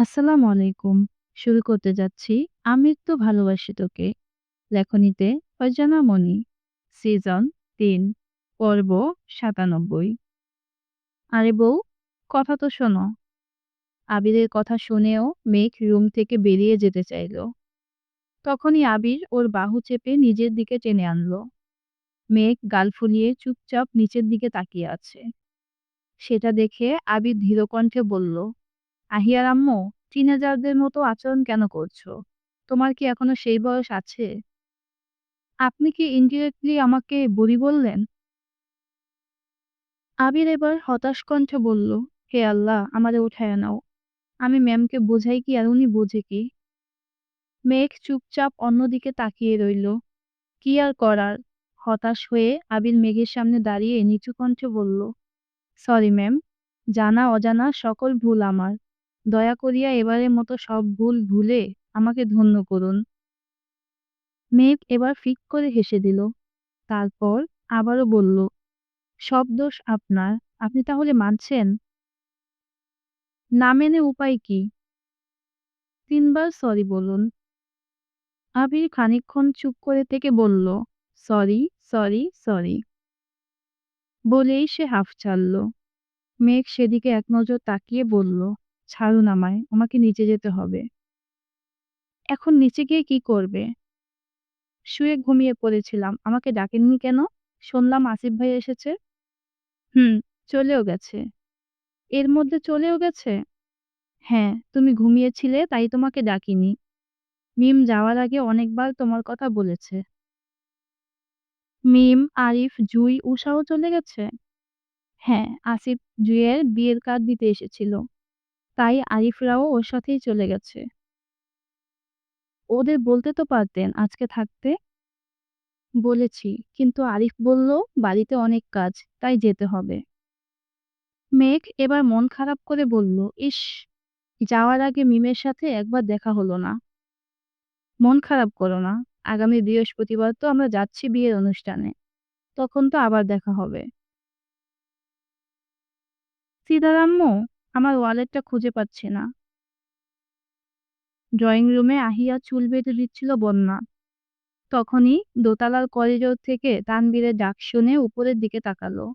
আসসালামু আলাইকুম। শুরু করতে যাচ্ছি "আমি তো ভালোবাসি তোকে" লেখনীতে ফারজানা মনি। সিজন তিন পর্ব ৯৭ আরে বউ, কথা তো শোনো। আবিরের কথা শুনেও মেঘ রুম থেকে বেরিয়ে যেতে চাইল। তখনই আবির ওর বাহু চেপে নিজের দিকে টেনে আনল। মেঘ গাল ফুলিয়ে চুপচাপ নিচের দিকে তাকিয়ে আছে। সেটা দেখে আবির ধীরকণ্ঠে বলল, "আহিয়ার আম্মু, টিনেজারদের মতো আচরণ কেন করছ? তোমার কি এখনও সেই বয়স আছে?" "আপনি কি ইনডিরেক্টলি আমাকে বুড়ি বললেন?" আবির এবার হতাশ কণ্ঠে বলল, "হে আল্লাহ, আমারে উঠায় নাও। আমি ম্যামকে বোঝাই কি আর উনি বোঝে কি?" মেঘ চুপচাপ অন্যদিকে তাকিয়ে রইল। কি আর করার? হতাশ হয়ে আবির মেঘের সামনে দাঁড়িয়ে নিচু কণ্ঠে বলল, "সরি ম্যাম, জানা অজানা সকল ভুল আমার। দয়া করিয়া এবারের মতো সব ভুল ভুলে আমাকে ধন্য করুন।" মেঘ এবার ফিক করে হেসে দিল। তারপর আবারও বলল, "সব দোষ আপনার। আপনি তাহলে মানছেন?" না মেনে উপায় কি? তিনবার সরি বলুন। আবির খানিকক্ষণ চুপ করে থেকে বলল, "সরি, সরি, সরি।" বলেই সে হাঁফ ছাড়ল। মেঘ সেদিকে একনজর তাকিয়ে বলল, "ছাড়ুন আমায়, আমাকে নিচে যেতে হবে।" "এখন নিচে গিয়ে কি করবে?" "শুয়ে ঘুমিয়ে পড়েছিলাম। আমাকে ডাকেননি কেন? শুনলাম আসিফ ভাই এসেছে?" "হুম, চলেও গেছে।" "এর মধ্যে চলেও গেছে?" "হ্যাঁ, তুমি ঘুমিয়েছিলে তাই তোমাকে ডাকিনি। মিম যাওয়ার আগে অনেকবার তোমার কথা বলেছে।" "মিম, আরিফ, জুই, উষাও চলে গেছে?" "হ্যাঁ, আসিফ জুইয়ের বিয়ের কার্ড দিতে এসেছিল। তাই আরিফরাও ওর সাথেই চলে গেছে।" "ওদের বলতে তো পারতেন আজকে থাকতে?" "বলেছি, কিন্তু আরিফ বলল বাড়িতে অনেক কাজ, তাই যেতে হবে।" মেঘ এবার মন খারাপ করে বলল, "ইস, যাওয়ার আগে মিমের সাথে একবার দেখা হলো না।" "মন খারাপ করো না। আগামী বৃহস্পতিবার তো আমরা যাচ্ছি বিয়ের অনুষ্ঠানে। তখন তো আবার দেখা হবে।" "সিদার আম্মু, আমার ওয়ালেটটা খুঁজে পাচ্ছি না।" ড্রয়িং রুমে আহিয়া চুল বেঁধে দিচ্ছিল বন্যা। তখনই দোতলার করিডোর থেকে তানবীরের ডাক শুনে উপরের দিকে তাকালো।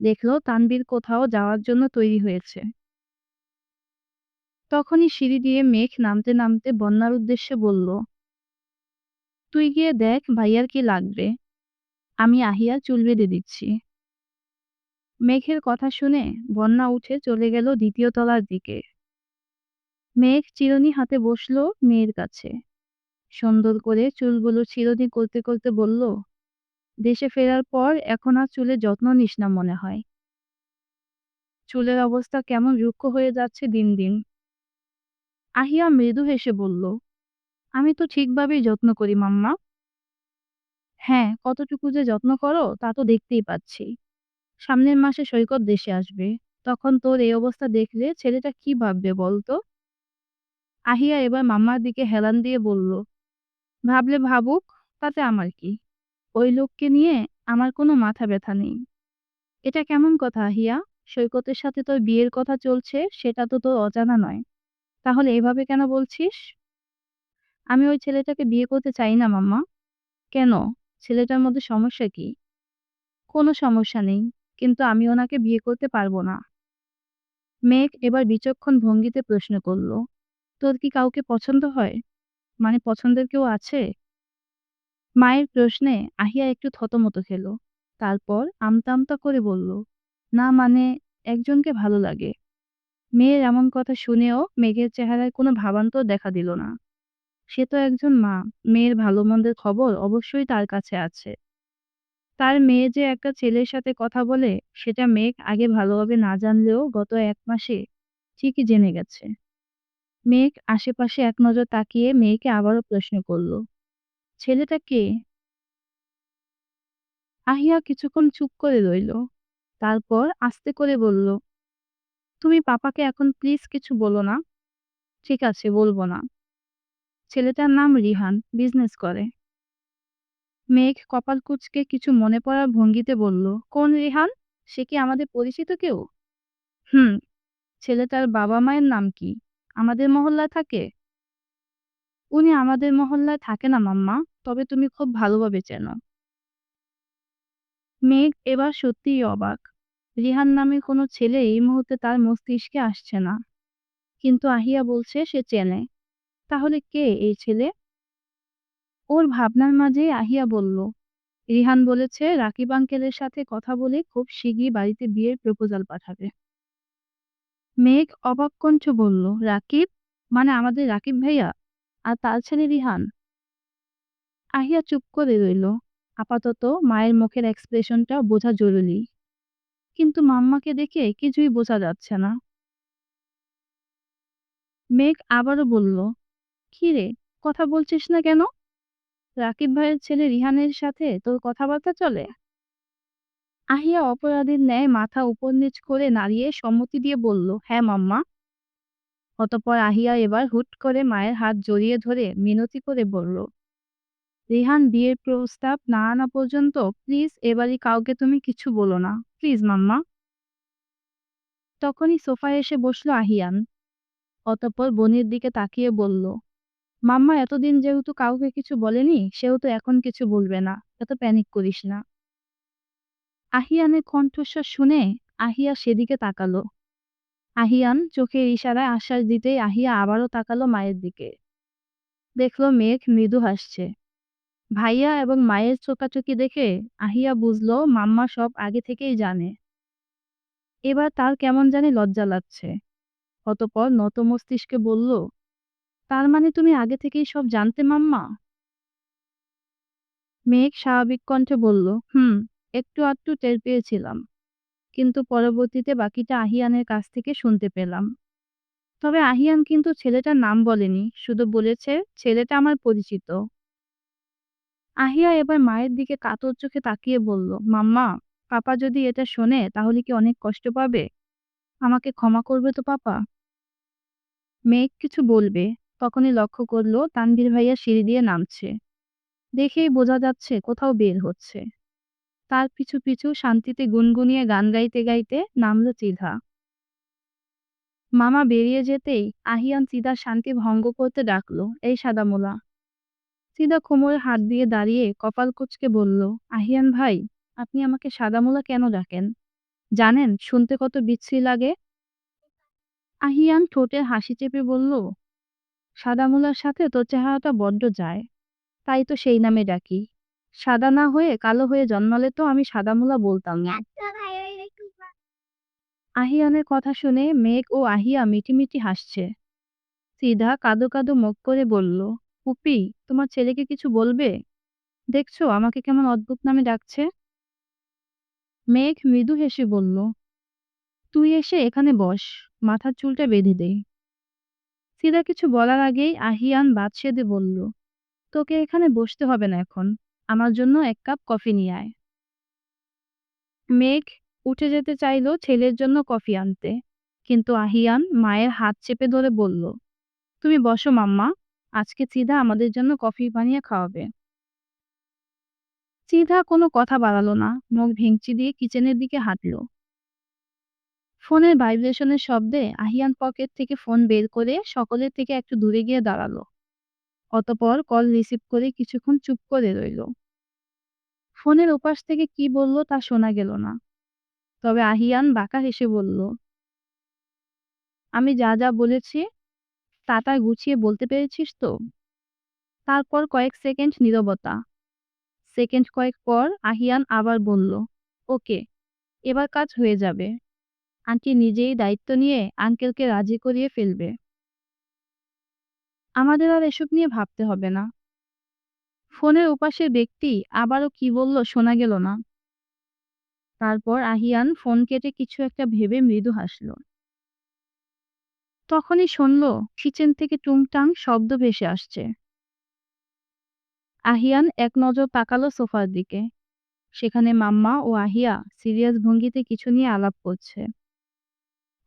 দেখল তানবীর কোথাও যাওয়ার জন্য তৈরি হয়েছে। তখনই সিঁড়ি দিয়ে মেঘ নামতে নামতে বন্যার উদ্দেশ্যে বলল, "তুই গিয়ে দেখ ভাইয়ার কি লাগবে। আমি আহিয়া চুল বেঁধে দিচ্ছি।" মেঘের কথা শুনে বন্যা উঠে চলে গেল দ্বিতীয় তলার দিকে। মেঘ চিরনি হাতে বসল মেয়ের কাছে। সুন্দর করে চুলগুলো চিরনি করতে করতে বলল, "দেশে ফেরার পর এখন আর চুলের যত্ন নিস না মনে হয়। চুলের অবস্থা কেমন রুক্ষ হয়ে যাচ্ছে দিন দিন।" আহিয়া মৃদু হেসে বলল, "আমি তো ঠিকভাবেই যত্ন করি মাম্মা।" "হ্যাঁ, কতটুকু যে যত্ন করো তা তো দেখতেই পাচ্ছি। সামনের মাসে সৈকত দেশে আসবে। তখন তোর এই অবস্থা দেখলে ছেলেটা কি ভাববে বলতো আহিয়া এবার মাম্মার দিকে হেলান দিয়ে বলল, "ভাবলে ভাবুক, তাতে আমার কি? ওই লোককে নিয়ে আমার কোনো মাথা ব্যথা নেই।" "এটা কেমন কথা আহিয়া? সৈকতের সাথে তোর বিয়ের কথা চলছে সেটা তো তোর অজানা নয়। তাহলে এভাবে কেন বলছিস?" "আমি ওই ছেলেটাকে বিয়ে করতে চাই না মাম্মা।" "কেন? ছেলেটার মধ্যে সমস্যা কি?" "কোনো সমস্যা নেই, কিন্তু আমি ওনাকে বিয়ে করতে পারব না।" মেঘ এবার বিচক্ষণ ভঙ্গিতে প্রশ্ন করল, "তোর কি কাউকে পছন্দ হয়? মানে পছন্দের কেউ আছে?" মায়ের প্রশ্নে আহিয়া একটু থতমত খেল। তারপর আমতা আমতা করে বলল, "না মানে একজনকে ভালো লাগে।" মেয়ের এমন কথা শুনেও মেঘের চেহারায় কোনো ভাবান্তর দেখা দিল না। সে তো একজন মা, মেয়ের ভালো মন্দের খবর অবশ্যই তার কাছে আছে। তার মেয়ে যে একটা ছেলের সাথে কথা বলে সেটা মেঘ আগে ভালোভাবে না জানলেও গত এক মাসে ঠিকই জেনে গেছে। মেঘ আশেপাশে এক নজর তাকিয়ে মেয়েকে আবারও প্রশ্ন করল, "ছেলেটা কে?" আহিয়া কিছুক্ষণ চুপ করে রইল। তারপর আস্তে করে বলল, "তুমি পাপাকে এখন প্লিজ কিছু বলো না।" "ঠিক আছে, বলব না।" ছেলেটার নাম রিহান, বিজনেস করে। মেঘ কপাল কুঁচকে কিছু মনে পড়ার ভঙ্গিতে বলল, "কোন রিহান? সে কি আমাদের পরিচিত কেউ?" "হুম।" "ছেলেটার বাবা মায়ের নাম কি?" আমাদের মহল্লায় থাকে উনি আমাদের মহল্লায় থাকে না মাম্মা তবে তুমি খুব ভালোভাবে চেনো মেঘ এবার সত্যিই অবাক রিহান নামে কোনো ছেলে এই মুহূর্তে তার মস্তিষ্কে আসছে না কিন্তু আহিয়া বলছে সে চেনে তাহলে কে এই ছেলে ওর ভাবনার মাঝেই আহিয়া বলল, রিহান বলেছে রাকিব আঙ্কেলের সাথে কথা বলে খুব শিগগিরই বাড়িতে বিয়ের প্রপোজাল পাঠাবে। মেঘ অবাক কণ্ঠ বলল, রাকিব? মানে আমাদের রাকিব ভাইয়া? আর তার ছেলে রিহান? আহিয়া চুপ করে রইল। আপাতত মায়ের মুখের এক্সপ্রেশনটা বোঝা জরুরি। কিন্তু মাম্মাকে দেখে কিছুই বোঝা যাচ্ছে না। মেঘ আবারও বলল, কি রে? কথা বলছিস না কেন? রাকিব ভাইয়ের ছেলে রিহানের সাথে তোর কথাবার্তা চলে? আহিয়া অপরাধীর ন্যায় মাথা উপর নিচ করে নাড়িয়ে সম্মতি দিয়ে বলল হ্যাঁ মাম্মা। অতপর আহিয়া এবার হুট করে মায়ের হাত জড়িয়ে ধরে মিনতি করে বলল, রিহান, বিয়ের প্রস্তাব না আনা পর্যন্ত প্লিজ এবারই কাউকে তুমি কিছু বলো না। Please, mamma. তখনই সোফায় এসে বসল আহিয়ান। অতঃপর বোনের দিকে তাকিয়ে বলল মাম্মা, এতদিন যেহেতু কাউকে কিছু বলেনি সেহেতু এখন কিছু বলবে না, এত প্যানিক করিস না। আহিয়ানের কণ্ঠস্বর শুনে আহিয়া সেদিকে তাকালো। আহিয়ান চোখের ইশারায় আশ্বাস দিতেই আহিয়া আবারও তাকালো মায়ের দিকে। দেখল মেঘ মৃদু হাসছে। ভাইয়া এবং মায়ের চোকাচোকি দেখে আহিয়া বুঝলো মাম্মা সব আগে থেকেই জানে। এবার তার কেমন জানি লজ্জা লাগছে। অতপর নত মস্তিষ্কে বলল তার মানে তুমি আগে থেকেই সব জানতে, মাম্মা? মেঘ স্বাভাবিক কণ্ঠে বলল, হুম, একটু আধটু টের পেয়েছিলাম। কিন্তু পরবর্তীতে বাকিটা আহিয়ানের কাছ থেকে শুনতে পেলাম। তবে আহিয়ান কিন্তু ছেলেটার নাম বলেনি, শুধু বলেছে, ছেলেটা আমার পরিচিত। আহিয়া এবার মায়ের দিকে কাতর চোখে তাকিয়ে বলল, মাম্মা, পাপা যদি এটা শোনে, তাহলে কি অনেক কষ্ট পাবে? আমাকে ক্ষমা করবে তো পাপা? মেঘ কিছু বলবে তখনই লক্ষ্য করল তানভীর ভাইয়া সিঁড়ি দিয়ে নামছে। দেখেই বোঝা যাচ্ছে কোথাও বের হচ্ছে। তার পিছু পিছু শান্তিতে গুনগুনিয়ে গান গাইতে গাইতে নামলো চিধা। মামা বেরিয়ে যেতেই আহিয়ান চিদার শান্তি ভঙ্গ করতে ডাকলো, এই সাদামোলা। চিদা কোমরে হাত দিয়ে দাঁড়িয়ে কপাল কুচকে বলল, আহিয়ান ভাই, আপনি আমাকে সাদামোলা কেন ডাকেন? জানেন, শুনতে কত বিচ্ছিরি লাগে? আহিয়ান ঠোঁটের হাসি চেপে বলল সাদামোলার সাথে তোর চেহারাটা বড্ড যায়। তাই তো সেই নামে ডাকি। সাদা না হয়ে কালো হয়ে জন্মালে তো আমি সাদামোলা বলতাম। না আহিয়ানের কথা শুনে মেঘ ও আহিয়া মিটিমিটি হাসছে। সিধা কাদো কাদো মুখ করে বলল পুপি তোমার ছেলেকে কিছু বলবে? দেখছ আমাকে কেমন অদ্ভুত নামে ডাকছে? মেঘ মৃদু হেসে বলল তুই এসে এখানে বস মাথার চুলটা বেঁধে দে। সিদা কিছু বলার আগেই আহিয়ান বাদ সেদে বলল, তোকে এখানে বসতে হবে না এখন, আমার জন্য এক কাপ কফি নিয়ে আয়। মেঘ উঠে যেতে চাইলো ছেলের জন্য কফি আনতে, কিন্তু আহিয়ান মায়ের হাত চেপে ধরে বলল, তুমি বসো মাম্মা, আজকে চিধা আমাদের জন্য কফি বানিয়ে খাওয়াবে। চিধা কোনো কথা বাড়ালো না, মুখ ভেঙচি দিয়ে কিচেনের দিকে হাঁটলো। ফোনের ভাইব্রেশনের শব্দে আহিয়ান পকেট থেকে ফোন বের করে সকলের থেকে একটু দূরে গিয়ে দাঁড়াল। অতপর কল রিসিভ করে কিছুক্ষণ চুপ করে রইল। ফোনের ওপাশ থেকে কি বলল তা শোনা গেল না। তবে আহিয়ান বাঁকা হেসে বলল, আমি যা যা বলেছি, তা তা গুছিয়ে বলতে পেরেছিস তো? তারপর কয়েক সেকেন্ড নীরবতা। সেকেন্ড কয়েক পর আহিয়ান আবার বলল, ওকে, এবার কাজ হয়ে যাবে। আন্টি নিজেই দায়িত্ব নিয়ে আঙ্কেলকে রাজি করিয়ে ফেলবে। আমাদের আর এসব নিয়ে ভাবতে হবে না। ফোনের ওপাশের ব্যক্তি আবারও কি বলল শোনা গেল না। তারপর আহিয়ান ফোন কেটে কিছু একটা ভেবে মৃদু হাসল। তখনই শুনল কিচেন থেকে টুংটাং শব্দ ভেসে আসছে। আহিয়ান এক নজর তাকালো সোফার দিকে। সেখানে মাম্মা ও আহিয়া সিরিয়াস ভঙ্গিতে কিছু নিয়ে আলাপ করছে।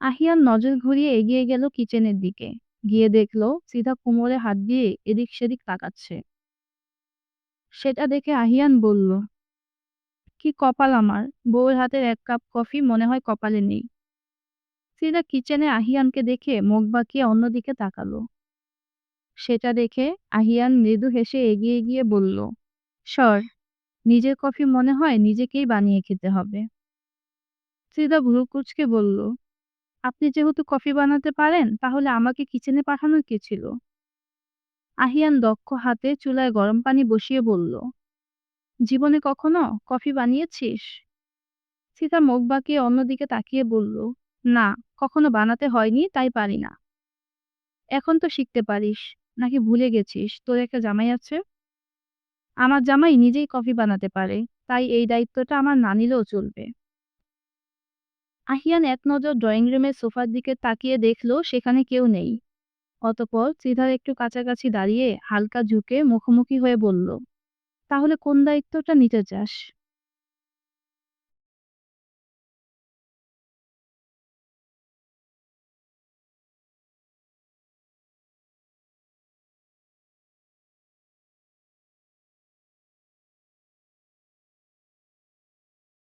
আহিয়ান নজর ঘুরিয়ে এগিয়ে গেল কিচেনের দিকে। গিয়ে দেখল সিধা কোমরে হাত দিয়ে এদিক সেদিক তাকাচ্ছে। সেটা দেখে আহিয়ান বলল, কি কপাল আমার? বউয়ের হাতের এক কাপ কফি মনে হয় কপালে নেই। ফ্রিদা কিচেনে আহিয়ানকে দেখে মুখ বাঁকিয়ে অন্যদিকে তাকালো। সেটা দেখে আহিয়ান মৃদু হেসে এগিয়ে গিয়ে বলল, সর, নিজের কফি মনে হয় নিজেকেই বানিয়ে খেতে হবে। ফ্রিদা ভ্রু কুচকে বলল আপনি যেহেতু কফি বানাতে পারেন, তাহলে আমাকে কিচেনে পাঠানোর কি ছিল? আহিয়ান দক্ষ হাতে চুলায় গরম পানি বসিয়ে বলল, জীবনে কখনো কফি বানিয়েছিস? সীতা মুখ বাঁকিয়ে অন্যদিকে তাকিয়ে বলল, না, কখনো বানাতে হয়নি, তাই পারি না। এখন তো শিখতে পারিস, নাকি ভুলে গেছিস? তোর একটা জামাই আছে? আমার জামাই নিজেই কফি বানাতে পারে, তাই এই দায়িত্বটা আমার না নিলেও চলবে। আহিয়ান এক নজর ড্রয়িং রুমের সোফার দিকে তাকিয়ে দেখল সেখানে কেউ নেই। অতপর সিধার একটু কাছাকাছি দাঁড়িয়ে হালকা ঝুঁকে মুখোমুখি হয়ে বলল, তাহলে কোন দায়িত্বটা নিতে চাস?